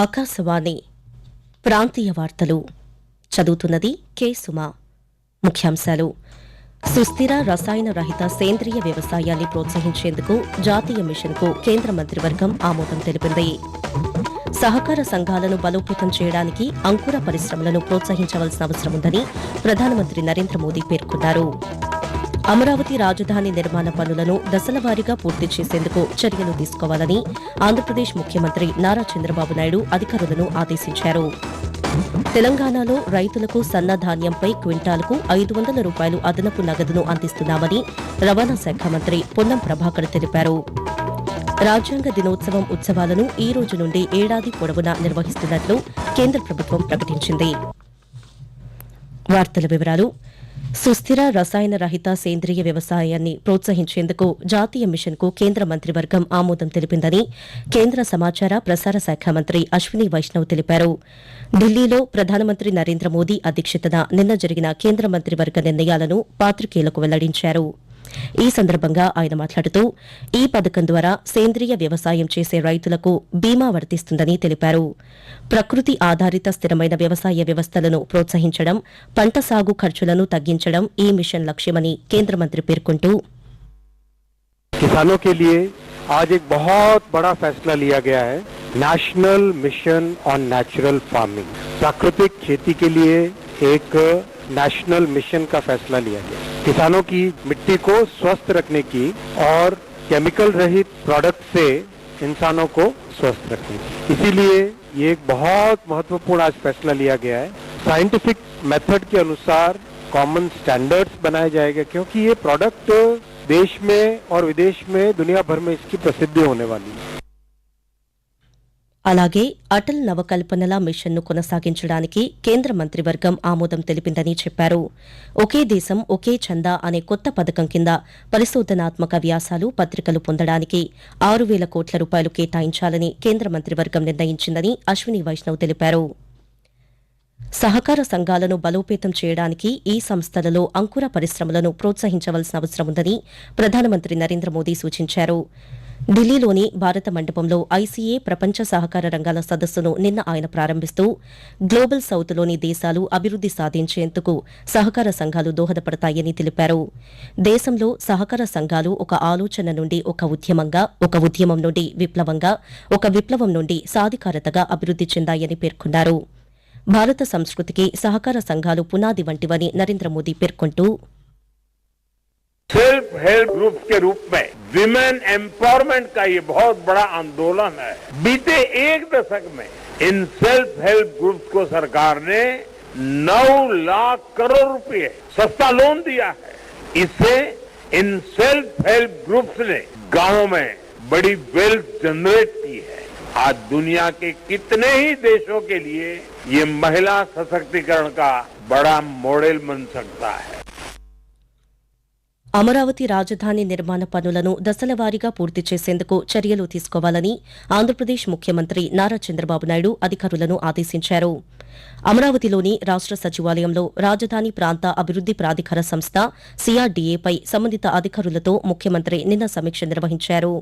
ఆకాశవాణి ప్రాంతీయ వార్తలు చదువుతున్నది కె సుమా. ముఖ్యాంశాలు. సుస్థిర రసాయన రహిత సేంద్రియ వ్యవసాయాన్ని ప్రోత్సహించేందుకు జాతీయ మిషన్కు కేంద్ర మంత్రివర్గం ఆమోదం తెలిపింది. సహకార సంఘాలను బలోపేతం చేయడానికి అంకుర పరిశ్రమలను ప్రోత్సహించవలసిన అవసరం ఉందని ప్రధానమంత్రి నరేంద్ర మోదీ పేర్కొన్నారు. అమరావతి రాజధాని నిర్మాణ పనులను దశలవారీగా పూర్తి చేసేందుకు చర్యలు తీసుకోవాలని ఆంధ్రప్రదేశ్ ముఖ్యమంత్రి నారా చంద్రబాబు నాయుడు అధికారులను ఆదేశించారు. తెలంగాణలో రైతులకు సన్నధాన్యంపై క్వింటాలకు ఐదు వందల రూపాయలు అదనపు నగదును అందిస్తున్నామని రవాణా శాఖ మంత్రి పొన్నం ప్రభాకర్ తెలిపారు. రాజ్యాంగ దినోత్సవం ఉత్సవాలను ఈ రోజు నుండి ఏడాది పొడవునా నిర్వహిస్తున్నట్లు కేంద్ర ప్రభుత్వం ప్రకటించింది. వార్తల వివరాలు సుస్థిర రసాయన రహిత సేంద్రియ వ్యవసాయాన్ని ప్రోత్సహించేందుకు జాతీయ మిషన్కు కేంద్ర మంత్రివర్గం ఆమోదం తెలిపిందని కేంద్ర సమాచార ప్రసార శాఖ మంత్రి అశ్విని వైష్ణవ్ తెలిపారు. ఢిల్లీలో ప్రధానమంత్రి నరేంద్ర మోదీ అధ్యక్షతన నిన్న జరిగిన కేంద్ర మంత్రివర్గ నిర్ణయాలను పాత్రికేయులకు వెల్లడించారు. ఈ సందర్భంగా ఆయన మాట్లాడుతూ ఈ పథకం ద్వారా సేంద్రియ వ్యవసాయం చేసే రైతులకు బీమా వర్తిస్తుందని తెలిపారు ప్రకృతి ఆధారిత స్థిరమైన వ్యవసాయ వ్యవస్థలను ప్రోత్సహించడం పంట సాగు ఖర్చులను తగ్గించడం ఈ మిషన్ లక్ష్యమని కేంద్ర మంత్రి పేర్కొంటూ किसानों के लिए आज एक बहुत बड़ा फैसला लिया गया है national mission on natural farming प्राकृतिक खेती के लिए एक नेशनल मिशन का फैसला लिया गया। किसानों की मिट्टी को स्वस्थ रखने की और केमिकल रहित प्रोडक्ट से इंसानों को स्वस्थ रखने की। इसीलिए ये एक बहुत महत्वपूर्ण आज फैसला लिया गया है। साइंटिफिक मेथड के अनुसार कॉमन स्टैंडर्ड्स बनाए जाएगा, क्योंकि ये प्रोडक्ट देश में और विदेश में दुनिया भर में इसकी प्रसिद्धि होने वाली है। అలాగే అటల్ నవకల్పనల మిషన్ను కొనసాగించడానికి కేంద్ర మంత్రివర్గం ఆమోదం తెలిపిందని చెప్పారు. ఒకే దేశం ఒకే చందా అనే కొత్త పథకం కింద పరిశోధనాత్మక వ్యాసాలు పత్రికలు పొందడానికి ఆరు వేల కోట్ల రూపాయలు కేటాయించాలని కేంద్ర మంత్రివర్గం నిర్ణయించిందని అశ్విని వైష్ణవ్ తెలిపారు. సహకార సంఘాలను బలోపేతం చేయడానికి ఈ సంస్థలలో అంకుర పరిశ్రమలను ప్రోత్సహించవలసిన అవసరం ఉందని ప్రధానమంత్రి నరేంద్ర మోదీ సూచించారు. ఢిల్లీలోని భారత మండపంలో ఐసీఏ ప్రపంచ సహకార రంగాల సదస్సును నిన్న ఆయన ప్రారంభిస్తూ గ్లోబల్ సౌత్లోని దేశాలు అభివృద్ది సాధించేందుకు సహకార సంఘాలు దోహదపడతాయని తెలిపారు. దేశంలో సహకార సంఘాలు ఒక ఆలోచన నుండి ఒక ఉద్యమంగా ఒక ఉద్యమం నుండి విప్లవంగా ఒక విప్లవం నుండి సాధికారతగా అభివృద్ది చెందాయని పేర్కొన్నారు. భారత సంస్కృతికి సహకార సంఘాలు పునాది వంటివని నరేంద్ర మోదీ పేర్కొంటూ सेल्फ हेल्प ग्रुप के रूप में विमेन एम्पावरमेंट का ये बहुत बड़ा आंदोलन है। बीते एक दशक में इन सेल्फ हेल्प ग्रुप्स को सरकार ने 9 लाख करोड़ रुपए सस्ता लोन दिया है। इससे इन सेल्फ हेल्प ग्रुप्स ने गाँवों में बड़ी वेल्थ जनरेट की है। आज दुनिया के कितने ही देशों के लिए ये महिला सशक्तिकरण का बड़ा मॉडल बन सकता है। అమరావతి రాజధాని నిర్మాణ పనులను దశలవారీగా పూర్తి చేసేందుకు చర్యలు తీసుకోవాలని ఆంధ్రప్రదేశ్ ముఖ్యమంత్రి నారా చంద్రబాబు నాయుడు అధికారులను ఆదేశించారు. అమరావతిలోని రాష్ట సచివాలయంలో రాజధాని ప్రాంత అభివృద్ది ప్రాధికార సంస్థ సిఆర్డీఏపై సంబంధిత అధికారులతో ముఖ్యమంత్రి నిన్న సమీక్ష నిర్వహించారు.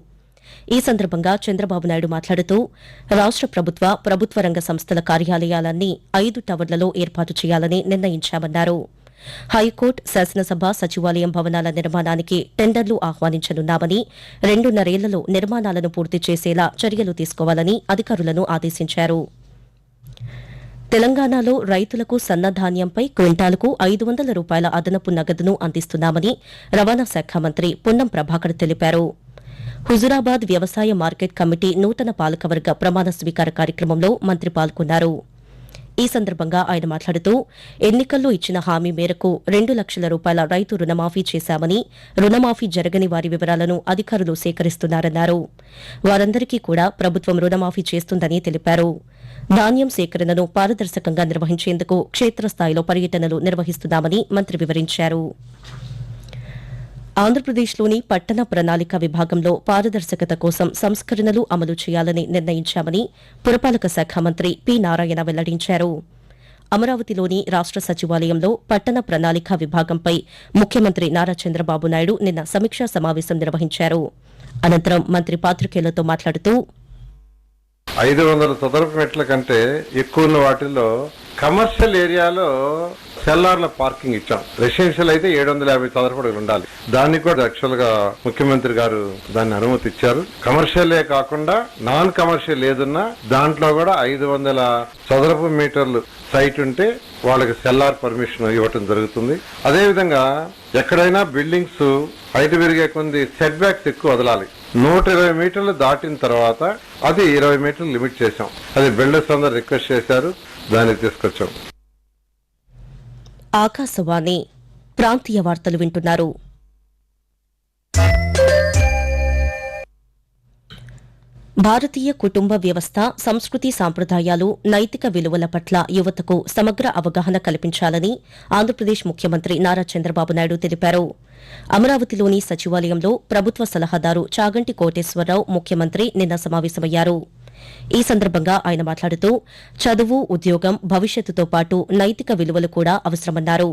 ఈ సందర్భంగా చంద్రబాబు నాయుడు మాట్లాడుతూ రాష్ట ప్రభుత్వ ప్రభుత్వ రంగ సంస్థల కార్యాలయాలన్నీ ఐదు టవర్లలో ఏర్పాటు చేయాలని నిర్ణయించామన్నారు. హైకోర్టు శాసనసభ సచివాలయం భవనాల నిర్మాణానికి టెండర్లు ఆహ్వానించనున్నామని రెండున్నరేళ్ళలో నిర్మాణాలను పూర్తి చేసేలా చర్యలు తీసుకోవాలని అధికారులను ఆదేశించారు. తెలంగాణలో రైతులకు సన్నధాన్యంపై క్వింటాలకు ఐదు వందల రూపాయల అదనపు నగదును అందిస్తున్నామని రవాణా శాఖ మంత్రి పొన్నం ప్రభాకర్ తెలిపారు. హుజురాబాద్ వ్యవసాయ మార్కెట్ కమిటీ నూతన పాలకవర్గ ప్రమాణ స్వీకార కార్యక్రమంలో మంత్రి పాల్గొన్నారు. ఈ సందర్భంగా ఆయన మాట్లాడుతూ ఎన్నికల్లో ఇచ్చిన హామీ మేరకు రెండు లక్షల రూపాయల రైతు రుణమాఫీ చేశామని రుణమాఫీ జరగని వారి వివరాలను అధికారులు సేకరిస్తున్నారన్నారు. వారందరికీ కూడా ప్రభుత్వం రుణమాఫీ చేస్తుందని తెలిపారు. ధాన్యం సేకరణను పారదర్శకంగా నిర్వహించేందుకు క్షేత్రస్థాయిలో పర్యటనలు నిర్వహిస్తున్నామని మంత్రి వివరించారు. ఆంధ్రప్రదేశ్లోని పట్టణ ప్రణాళిక విభాగంలో పారదర్శకత కోసం సంస్కరణలు అమలు చేయాలని నిర్ణయించామని పురపాలక శాఖ మంత్రి పి నారాయణ వెల్లడించారు. అమరావతిలోని రాష్ట సచివాలయంలో పట్టణ ప్రణాళిక విభాగంపై ముఖ్యమంత్రి నారా చంద్రబాబు నాయుడు నిన్న సమీక్షా సమావేశం నిర్వహించారు. అనంతరం మంత్రి పాత్రికేయులతో మాట్లాడుతూ ఐదు వందల చదరపు మెట్ల కంటే ఎక్కువ ఉన్న వాటిల్లో కమర్షియల్ ఏరియాలో సెల్లార్ల పార్కింగ్ ఇచ్చాం. రెసిడెన్షియల్ అయితే ఏడు వందల యాభై చదరపు అడుగులు ఉండాలి. దాన్ని కూడా యాక్చువల్గా ముఖ్యమంత్రి గారు దాన్ని అనుమతి ఇచ్చారు కమర్షియలే కాకుండా నాన్ కమర్షియల్ ఏదున్నా దాంట్లో కూడా ఐదు వందల చదరపు మీటర్లు సైట్ ఉంటే వాళ్ళకి సెల్లార్ పర్మిషన్ ఇవ్వటం జరుగుతుంది. అదేవిధంగా ఎక్కడైనా బిల్డింగ్స్ హైట్ పెరిగే కొంది సెట్ బ్యాక్స్ ఎక్కువ వదలాలి. నూట ఇరవై మీటర్లు దాటిన తర్వాత అది ఇరవై మీటర్లు లిమిట్ చేశాం. అది బిల్డర్స్ అందరు రిక్వెస్ట్ చేశారు దానికి తీసుకొచ్చాం. ఆకాశవాణి ప్రాంతీయ వార్తలు వింటున్నారు. భారతీయ కుటుంబ వ్యవస్థ సంస్కృతి సాంప్రదాయాలు నైతిక విలువల పట్ల యువతకు సమగ్ర అవగాహన కల్పించాలని ఆంధ్రప్రదేశ్ ముఖ్యమంత్రి నారా చంద్రబాబు నాయుడు తెలిపారు. అమరావతిలోని సచివాలయంలో ప్రభుత్వ సలహాదారు చాగంటి కోటేశ్వరరావు ముఖ్యమంత్రి నిన్న సమావేశమయ్యారు. ఈ సందర్భంగా ఆయన మాట్లాడుతూ చదువు ఉద్యోగం భవిష్యత్తుతో పాటు నైతిక విలువలు కూడా అవసరమన్నారు.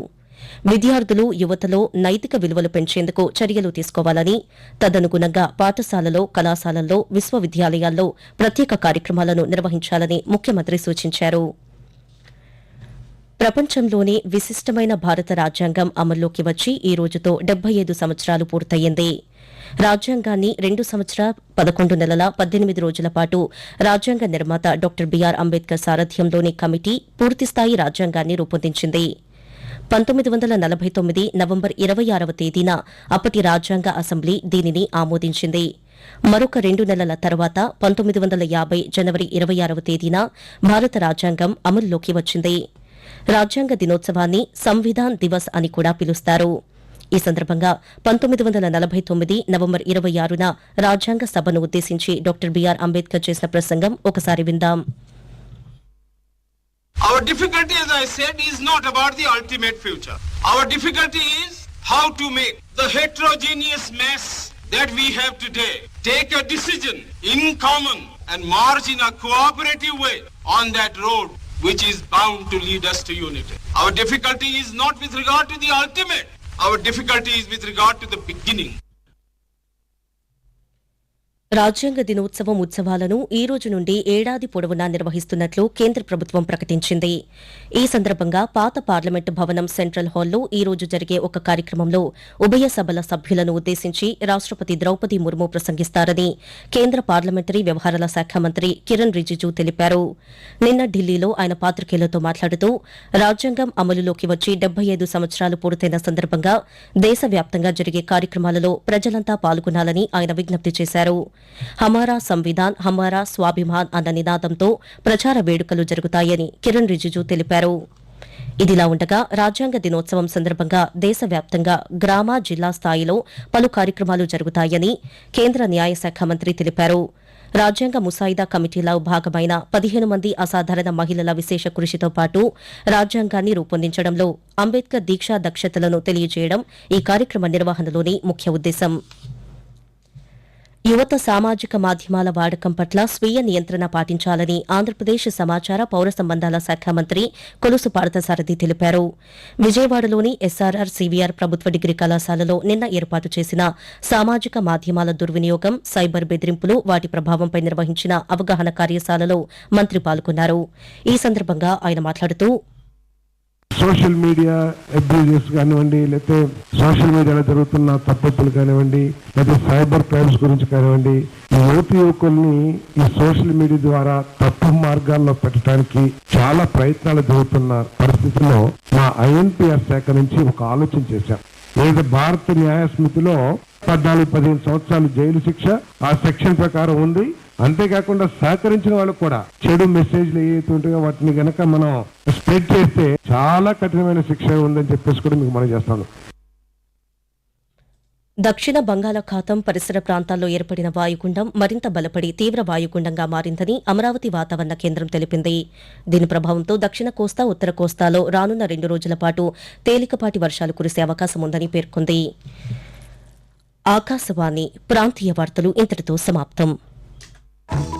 విద్యార్థులు యువతలో నైతిక విలువలు పెంచేందుకు చర్యలు తీసుకోవాలని తదనుగుణంగా పాఠశాలలో కళాశాలల్లో విశ్వవిద్యాలయాల్లో ప్రత్యేక కార్యక్రమాలను నిర్వహించాలని ముఖ్యమంత్రి సూచించారు. ప్రపంచంలోనే విశిష్టమైన భారత రాజ్యాంగం అమల్లోకి వచ్చి ఈ రోజుతో డెబ్బై ఐదు సంవత్సరాలు పూర్తయింది. రాజ్యాంగాన్ని రెండు సంవత్సరాల పదకొండు నెలల పద్దెనిమిది రోజుల పాటు రాజ్యాంగ నిర్మాత డాక్టర్ బీఆర్ అంబేద్కర్ సారథ్యంలోని కమిటీ పూర్తిస్థాయి రాజ్యాంగాన్ని రూపొందించింది. పంతొమ్మిది వందల నలభై తొమ్మిది నవంబర్ ఇరవై ఆరవ తేదీన అప్పటి రాజ్యాంగ అసెంబ్లీ దీనిని ఆమోదించింది. మరొక రెండు నెలల తర్వాత పంతొమ్మిది వందల యాభై జనవరి ఇరవై ఆరవ తేదీన భారత రాజ్యాంగం అమల్లోకి వచ్చింది. రాజ్యాంగ దినోత్సవాన్ని సంవిధాన్ దివస్ అని కూడా పిలుస్తారు. ఈ సందర్భంగా పంతొమ్మిది వందల నలభై తొమ్మిది నవంబర్ ఇరవై ఆరున రాజ్యాంగ సభను ఉద్దేశించి డాక్టర్ బీఆర్ అంబేద్కర్ చేసిన ప్రసంగం ఒకసారి విందాం. Our difficulty, as I said, is not about the ultimate future. Our difficulty is how to make the heterogeneous mess that we have today take a decision in common and march in a cooperative way on that road which is bound to lead us to unity. Our difficulty is not with regard to the ultimate. Our difficulty is with regard to the beginning. రాజ్యాంగ దినోత్సవం ఉత్సవాలను ఈ రోజు నుండి ఏడాది పొడవునా నిర్వహిస్తున్నట్లు కేంద్ర ప్రభుత్వం ప్రకటించింది. ఈ సందర్భంగా పాత పార్లమెంటు భవనం సెంట్రల్ హాల్లో ఈ రోజు జరిగే ఒక కార్యక్రమంలో ఉభయ సభల సభ్యులను ఉద్దేశించి రాష్టపతి ద్రౌపది ముర్ము ప్రసంగిస్తారని కేంద్ర పార్లమెంటరీ వ్యవహారాల శాఖ మంత్రి కిరణ్ రిజిజు తెలిపారు. నిన్న ఢిల్లీలో ఆయన పాత్రికేయులతో మాట్లాడుతూ రాజ్యాంగం అమలులోకి వచ్చి డెబ్బై ఐదు సంవత్సరాలు పూర్తయిన సందర్భంగా దేశవ్యాప్తంగా జరిగే కార్యక్రమాలలో ప్రజలంతా పాల్గొనాలని ఆయన విజ్ఞప్తి చేశారు. హమారా సంవిధాన్ హమారా స్వాభిమాన్ అన్న నినాదంతో ప్రచార వేడుకలు జరుగుతాయని కిరణ్ రిజిజు తెలిపారు. ఇదిలా ఉండగా రాజ్యాంగ దినోత్సవం సందర్భంగా దేశవ్యాప్తంగా గ్రామ జిల్లా స్థాయిలో పలు కార్యక్రమాలు జరుగుతాయని కేంద్ర న్యాయశాఖ మంత్రి తెలిపారు. రాజ్యాంగ ముసాయిదా కమిటీలో భాగమైన పదిహేను మంది అసాధారణ మహిళల విశేష కృషితో పాటు రాజ్యాంగాన్ని రూపొందించడంలో అంబేద్కర్ దీక్షా దక్షతలను తెలియజేయడం ఈ కార్యక్రమ నిర్వహణలోని ముఖ్య ఉద్దేశం. యువత సామాజిక మాధ్యమాల వాడకం పట్ల స్వీయ నియంత్రణ పాటించాలని ఆంధ్రప్రదేశ్ సమాచార పౌర సంబంధాల శాఖ మంత్రి కొలుసు పార్థసారథి తెలిపారు. విజయవాడలోని ఎస్ఆర్ఆర్ సివిఆర్ ప్రభుత్వ డిగ్రీ కళాశాలలో నిన్న ఏర్పాటు చేసిన సామాజిక మాధ్యమాల దుర్వినియోగం సైబర్ బెదిరింపులు వాటి ప్రభావంపై నిర్వహించిన అవగాహన కార్యశాలలో మంత్రి పాల్గొన్నారు. ఈ సందర్భంగా ఆయన మాట్లాడుతూ సోషల్ మీడియా అబ్యూజెస్ కానివ్వండి లేకపోతే సోషల్ మీడియాలో జరుగుతున్న తప్పొప్పులు కానివ్వండి లేకపోతే సైబర్ క్రైమ్స్ గురించి కానివ్వండి యువతి యువకుల్ని ఈ సోషల్ మీడియా ద్వారా తప్పు మార్గాల్లో పెట్టడానికి చాలా ప్రయత్నాలు జరుగుతున్న పరిస్థితిలో మా ఐఎన్పిఆర్ శాఖ నుంచి ఒక ఆలోచన చేశాం. లేదా భారత న్యాయ స్మృతిలో పద్నాలుగు పదిహేను సంవత్సరాలు జైలు శిక్ష ఆ సెక్షన్ ప్రకారం ఉంది. అంతేకాకుండా సహకరించిన వాళ్ళకు కూడా. చెడు మెసేజ్లు ఏవైతే ఉంటాయో వాటిని గనక మనం స్ప్రెడ్ చేస్తే చాలా కఠినమైన శిక్ష ఉందని చెప్పేసి కూడా మీకు మనం చేస్తాను. దక్షిణ బంగాళాఖాతం పరిసర ప్రాంతాల్లో ఏర్పడిన వాయుగుండం మరింత బలపడి తీవ్ర వాయుగుండంగా మారిందని అమరావతి వాతావరణ కేంద్రం తెలిపింది. దీని ప్రభావంతో దక్షిణ కోస్తా ఉత్తర కోస్తాలో రానున్న రెండు రోజుల పాటు తేలికపాటి వర్షాలు కురిసే అవకాశం ఉందని పేర్కొంది. ఆకాశవాణి ప్రాంతీయ వార్తలు ఇంతటితో సమాప్తం. you